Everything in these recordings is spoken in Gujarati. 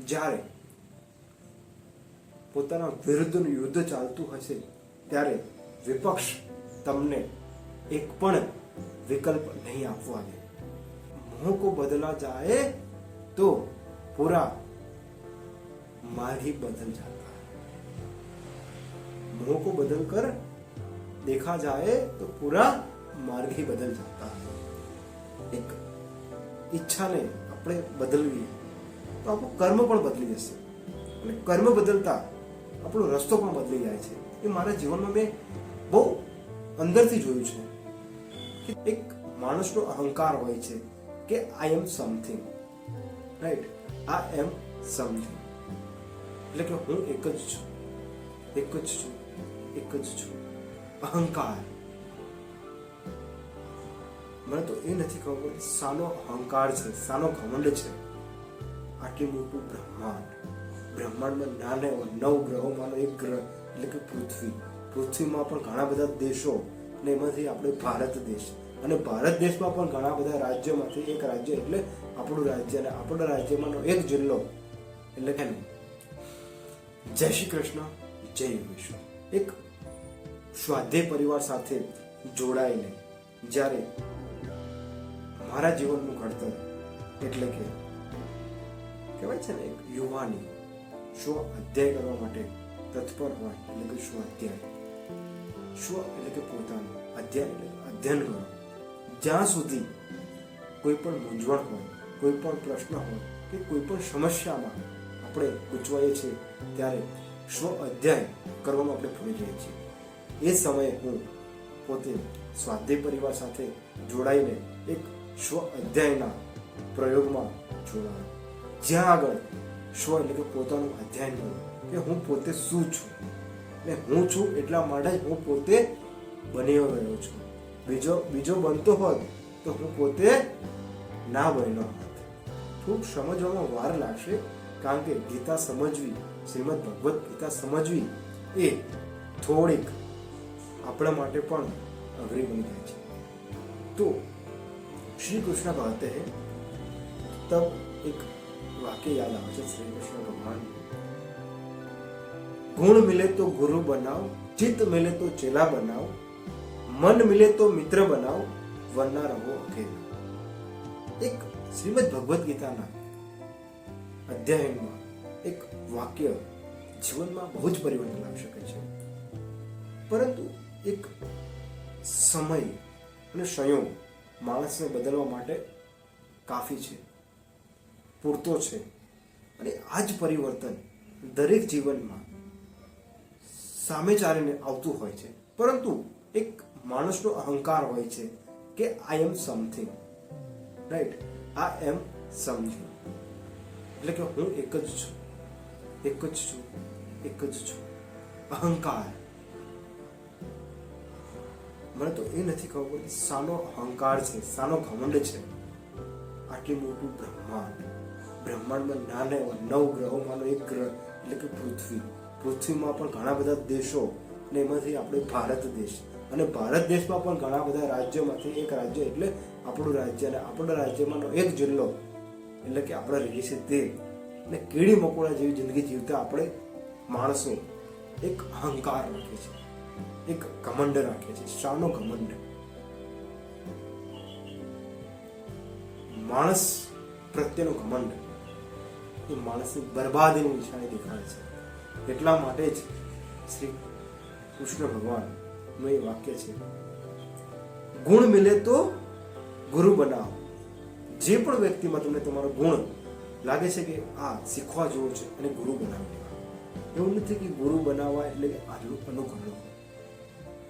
જ્યારે પોતાના વિરુદ્ધનું યુદ્ધ ચાલતું હશે ત્યારે વિપક્ષ તમને એક પણ વિકલ્પ નહીં આપવા દે मुँह को बदला जाए तो पूरा माल ही बदल जाता है मुँह को बदल कर देखा जाए तो पूरा मार्ग ही बदल जाता है एक ઈચ્છાને આપણે બદલવી તો આપણું કર્મ પણ બદલી જશે. અને કર્મ બદલતા આપણો રસ્તો પણ બદલી જાય છે. એ મારા જીવનમાં મેં બહુ અંદરથી જોયું છે કે એક માણસનો અહંકાર હોય છે કે I am something right I am something એટલે કે હું એક જ છું. એક જ છું. એક જ છું. અહંકાર. મને તો એ નથી ખબર સાનો અહંકાર છે, સાનો ઘમંડ છે. આટલું મોટું બ્રહ્માંડ. બ્રહ્માંડમાં નાના એવા નવ ગ્રહોમાંનો એક ગ્રહ એટલે કે પૃથ્વી. પૃથ્વીમાં પણ ઘણા બધા દેશો અને એમાંથી આપણે ભારત દેશ. અને ભારત દેશમાં પણ ઘણા બધા રાજ્યોમાંથી એક રાજ્ય એટલે આપણું રાજ્ય. અને આપણા રાજ્યમાંનો એક જિલ્લો એટલે કે જય શ્રી કૃષ્ણ, જય વિશ્વ એક સ્વાધ્યાય પરિવાર સાથે જોડાઈને જ્યારે મારા જીવનનું ઘડતર એટલે કે કહેવાય છે ને, એક યુવાની સ્વ અધ્યાય કરવા માટે તત્પર હોય, એટલે કે સ્વ અધ્યાય સ્વ એટલે કે પોતાનું અધ્યાય એટલે અધ્યયન કરો જ્યાં સુધી કોઈ પણ મૂંઝવણ હોય, કોઈ પણ પ્રશ્ન હોય, કે કોઈ પણ સમસ્યામાં આપણે ગૂંચવાઈએ છીએ, ત્યારે સ્વ અધ્યાય કરવામાં આપણે ભૂલી જઈએ છીએ. એ સમયે હું પોતે સ્વાધ્યાય પરિવાર સાથે જોડાઈને એક સ્વ અધ્યાયના પ્રયોગમાં જોડાયો. જ્યાં આગળ સ્વ એટલે કે પોતાનું અધ્યયન કરું કે હું પોતે શું છું ને હું છું એટલા માટે જ હું પોતે બન્યો રહ્યો છું. બીજો બીજો બનતો હોત તો હું પોતે ના બન્યો હોત. ખૂબ સમજવામાં વાર લાગશે કારણ કે ગીતા સમજવી, શ્રીમદ ભગવદ્ ગીતા સમજવી એ થોડીક આપણા માટે પણ અઘરી બની જાય છે. તો શ્રી કૃષ્ણ કહેતે તબ એક વાક્ય યાદ આવે છે શ્રી કૃષ્ણ ભગવાન ગુણ મિલે તો ગુરુ બનાવ, ચિત્ત મિલે તો ચેલા બનાવ, મન મિલે તો મિત્ર બનાવ, વરના રહો અકેલા એક શ્રીમદ ભગવદ્ ગીતાના અધ્યાયનમાં એક વાક્ય જીવનમાં બહુ જ પરિવર્તન લાવી શકે છે. પરંતુ એક સમય અને સંયોગ માણસને બદલવા માટે કાફી છે. પૂરતો છે. અને આ જ પરિવર્તન દરેક જીવનમાં સામે ચાલીને આવતું હોય છે. પરંતુ એક માણસનો અહંકાર હોય છે કે આઈ એમ સમથિંગ રાઈટ આ એમ સમથિંગ એટલે કે હું એક જ છું. એક જ છું. એક જ છું. અહંકાર. મને તો એ નથી ખબર કે સાનો અહંકાર છે, સાનો ઘમંડ છે. આટલું મોટું બ્રહ્માંડ. બ્રહ્માંડમાં નાના નવ ગ્રહોમાંનો એક ગ્રહ એટલે કે પૃથ્વી. પૃથ્વીમાં પણ ઘણા બધા દેશો અને એમાંથી આપણે ભારત દેશ. અને ભારત દેશમાં પણ ઘણા બધા રાજ્યોમાંથી એક રાજ્ય એટલે આપણું રાજ્ય. અને આપણા રાજ્યમાંનો એક જિલ્લો એટલે કે આપણે રહીએ છીએ તે. અને કીડી મકોડા જેવી જિંદગી જીવતા આપણે માણસો એક અહંકાર રાખે છે. એક ઘમંડ રાખે છે. શાનો ઘમંડ? માણસ પ્રત્યેનો ઘમંડ. એ માણસની બરબાદીની નિશાની દેખાડે છે. એટલા માટે જ શ્રી કૃષ્ણ ભગવાનનું એ વાક્ય છે, ગુણ મિલે તો ગુરુ બનાવો. જે પણ વ્યક્તિમાં તમને તમારો ગુણ લાગે છે કે આ શીખવા જેવો છે અને ગુરુ બનાવી દેવા એવું નથી કે ગુરુ બનાવવા એટલે કે આટલું અનુકરણ.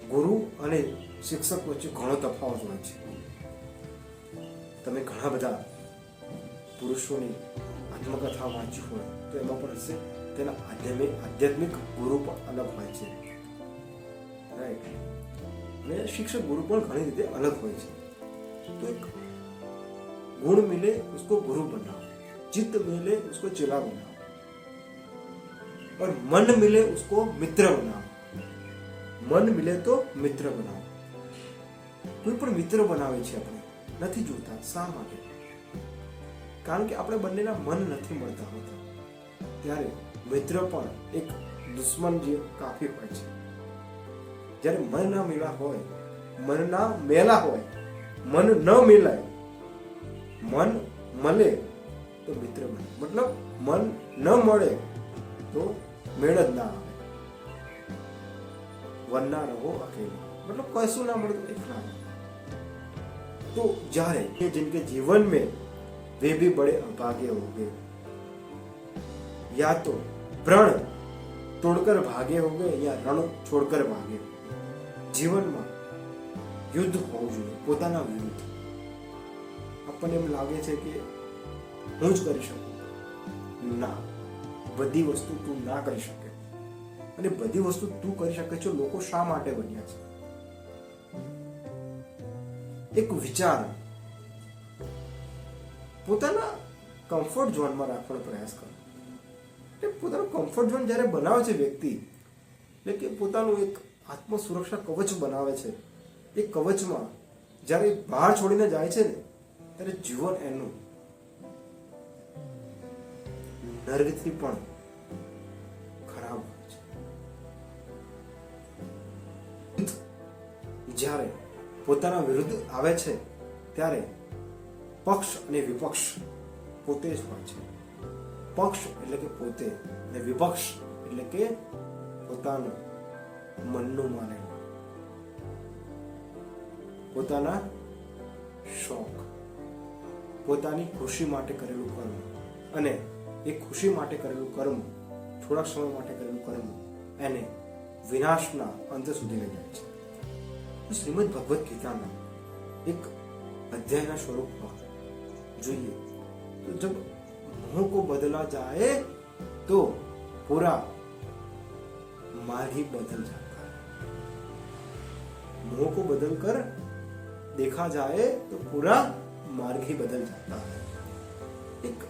ગુરુ અને શિક્ષક વચ્ચે ઘણો તફાવત હોય છે. તમે ઘણા બધા પુરુષોની આત્મકથા વાંચી હોય તો એમાં પણ હશે તેના આધ્યાત્મિક આધ્યાત્મિક ગુરુ પણ અલગ હોય છે રાઈટ અને શિક્ષક ગુરુ પણ ઘણી રીતે અલગ હોય છે તો એક गुण मिले उसको गुरु बनाओ चित्त मिले उसको चेला बनाओ और मन मिले उसको मित्र बनाओ મન મિલે તો મિત્ર બનાવો કોઈ પણ મિત્ર બનાવે છે આપણે નથી જોતા શા માટે કારણ કે આપણે બંનેના મન નથી મળતા હોતા. ત્યારે મિત્ર પણ એક દુશ્મન જે કાફી હોય છે. જ્યારે મન મનના મેળા હોય મનના મેલા હોય, મન ન મેલાય, મન મળે તો મિત્ર બને. મતલબ મન ન મળે તો મેળ જ ના આવે. વનના રહો અકેલા. મતલબ કશું ના મળતું એકલા. તો જ્યારે જિંદગી જીવન મેં वे भी बड़े अभागे होंगे या तो प्रण तोड़कर भागे होंगे या રણ છોડકર ભાગે જીવનમાં યુદ્ધ હોવું જોઈએ પોતાના વિરુદ્ધ આપણને એમ લાગે છે કે હું જ કરી શકું ના બધી વસ્તુ તું ના કરી શકે અને બધી વસ્તુ તું કરી શકે છે લોકો શા માટે બન્યા છે એક વિચાર પોતાના કમ્ફર્ટ ઝોનમાં રાખવાનો પ્રયાસ કરો. એટલે પોતાનું કમ્ફર્ટ ઝોન જ્યારે બનાવે છે વ્યક્તિ, એટલે કે પોતાનું એક આત્મસુરક્ષા કવચ બનાવે છે, એ કવચમાં જ્યારે બહાર છોડીને જાય છે ને, ત્યારે જીવન એનું નર્ગથી પણ ખરાબ હોય છે. જ્યારે પોતાના વિરુદ્ધ આવે છે, ત્યારે પક્ષ અને વિપક્ષ પોતે જ હોય છે. પક્ષ એટલે કે પોતે અને વિપક્ષ એટલે કે પોતાનું મનનું માનેલું. પોતાના શોખ. પોતાની ખુશી માટે કરેલું કર્મ. અને એ ખુશી માટે કરેલું કર્મ, થોડાક સમય માટે કરેલું કર્મ, એને વિનાશના અંત સુધી લઈ જાય છે. શ્રીમદ ભગવદ્ ગીતાના એક અધ્યાયના સ્વરૂપમાં જોઈએ તો જબ મોહ को बदला जाए तो पूरा मार्ग ही बदल जाता है मोह को बदल कर देखा जाए तो पूरा मार्ग ही बदल जाता है એક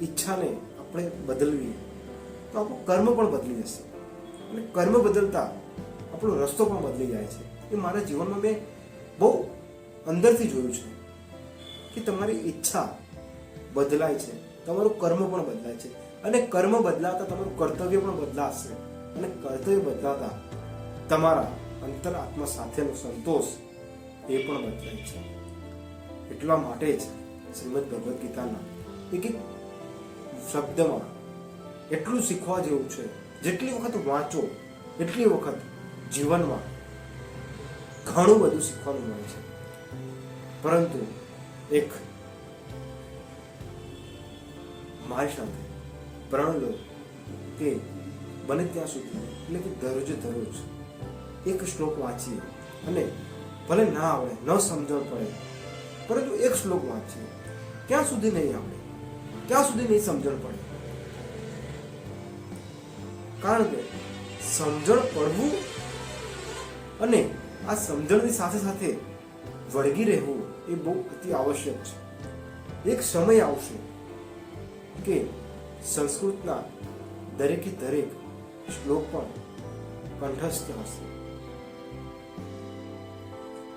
ઈચ્છાને આપણે બદલવી તો આપણું કર્મ પણ બદલી જશે અને કર્મ બદલતા આપણો રસ્તો પણ બદલી જાય છે એ મારા જીવનમાં મેં બહુ અંદરથી જોયું છે કે તમારી ઈચ્છા બદલાય છે, તમારું કર્મ પણ બદલાય છે. અને કર્મ બદલાતા તમારું કર્તવ્ય પણ બદલાશે. અને કર્તવ્ય બદલાતા તમારા અંતરાત્મા સાથેનો સંતોષ એ પણ બદલાય છે. એટલા માટે જ શ્રીમદ ભગવદ્ ગીતાના એક એક શબ્દમાં એટલું શીખવા જેવું છે, જેટલી વખત વાંચો, એટલી વખત જીવનમાં ઘણું બધું શીખવાનું મળે છે. પરંતુ એક. મારી સાથે પ્રણ લો. કે બને ત્યાં સુધી, એટલે કે દરરોજે દરરોજ. એક શ્લોક વાંચીએ અને ભલે ના આવડે, ન સમજણ પડે, પરંતુ એક શ્લોક વાંચીએ. ક્યાં સુધી નહીં આવડે ક્યાં સુધી નહીં સમજણ પડે. કારણ કે સમજણ પડવું અને આ સમજણની સાથે સાથે વળગી રહેવું એ બહુ અતિ આવશ્યક છે. એક સમય આવશે કે સંસ્કૃતના દરેકે દરેક શ્લોક પણ કંઠસ્થ હશે.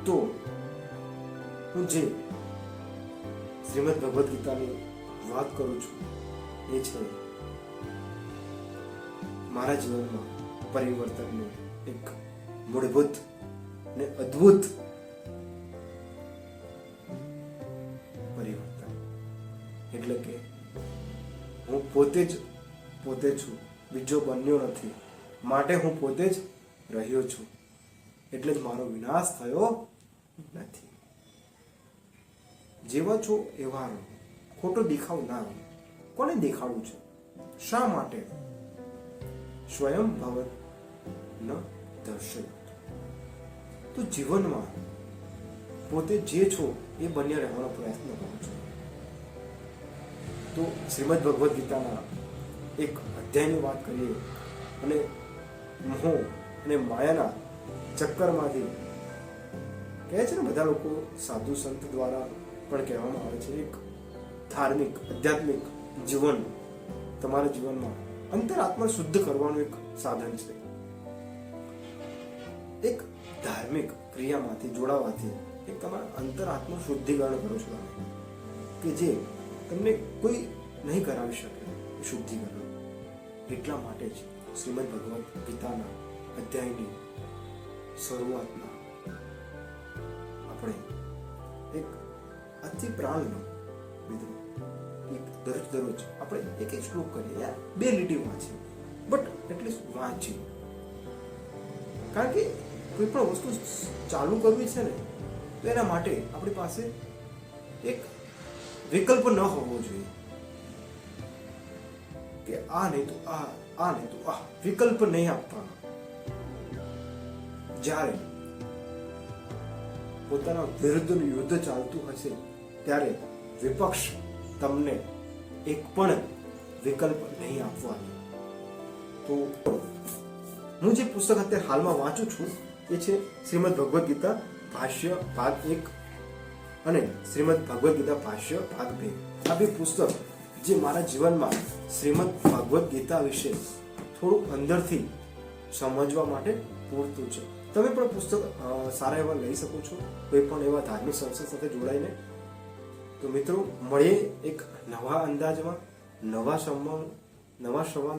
તો હું જે શ્રીમદ ભગવદ્ ગીતાની વાત કરું છું એ છે મારા જીવનમાં પરિવર્તનનું એક મૂળભૂત ને અદ્ભુત પોતે જ, પોતે છું. બીજો બન્યો નથી. માટે હું પોતે જ રહ્યો છું. એટલે જ મારો વિનાશ થયો નથી. જેવા છો એવા રહો. ખોટો દેખાવ ના રહો. કોને દેખાડવું છે? શા માટે? સ્વયં ભવન ન દર્શન તો જીવનમાં પોતે જે છો એ બન્યા રહેવાનો પ્રયત્ન કરો છો. તો શ્રીમદ ભગવદ્ ગીતાના એક અધ્યાયની વાત કરીએ, અને મોહ અને માયાના ચક્કરમાંથી કહે છે ને બધા લોકો સાધુ સંત દ્વારા પણ કહેવામાં આવે છે, એક ધાર્મિક, આધ્યાત્મિક જીવન તમારા જીવનમાં અંતરાત્મા શુદ્ધ કરવાનું એક સાધન છે. એક ધાર્મિક ક્રિયામાંથી, જોડાવાથી એક તમારા અંતરાત્મા શુદ્ધિકરણ કરો છો કે જે તમને કોઈ નહીં કરાવી શકે શુદ્ધિકરણ એટલા માટે જ શ્રીમદ ભગવદ્ ગીતાના અધ્યાયની શરૂઆતમાં આપણે એક અતિ પ્રાણનો મિત્રો, એક દરજ દરરોજ આપણે એક એક શ્લોક કરીએ યાર. બે લીટી વાંચીએ. બટ એટલીસ્ટ વાંચીએ. કારણ કે કોઈ પણ વસ્તુ ચાલુ કરવી છે ને, તો એના માટે આપણી પાસે એક વિકલ્પ ન હોવો જોઈએ. કે આ નહીં તો આ આ નહીં તો આ, વિકલ્પ નહીં આપવાનો. જ્યારે પોતાના વિરુદ્ધનું યુદ્ધ ચાલતું હશે, ત્યારે વિપક્ષ તમને એક પણ વિકલ્પ નહીં આપવાનો. તો હું જે પુસ્તક અત્યારે હાલમાં વાંચું છું, એ છે શ્રીમદ ભગવદ્ ગીતા, ભાષ્ય, ભાગ એક અને શ્રીમદ ભગવદ્ ગીતા ભાષ્ય ભાગ બે. આ બે પુસ્તક જે મારા જીવનમાં શ્રીમદ ભગવદ્ ગીતા વિશે થોડું અંદરથી સમજવા માટે પૂરતું છે. તમે પણ પુસ્તક સારા એવા લઈ શકો છો. કોઈ પણ એવા ધાર્મિક સંસ્થા સાથે જોડાઈને. તો મિત્રો, મળીએ એક નવા અંદાજમાં, નવા સંવાદ નવા સંવાદ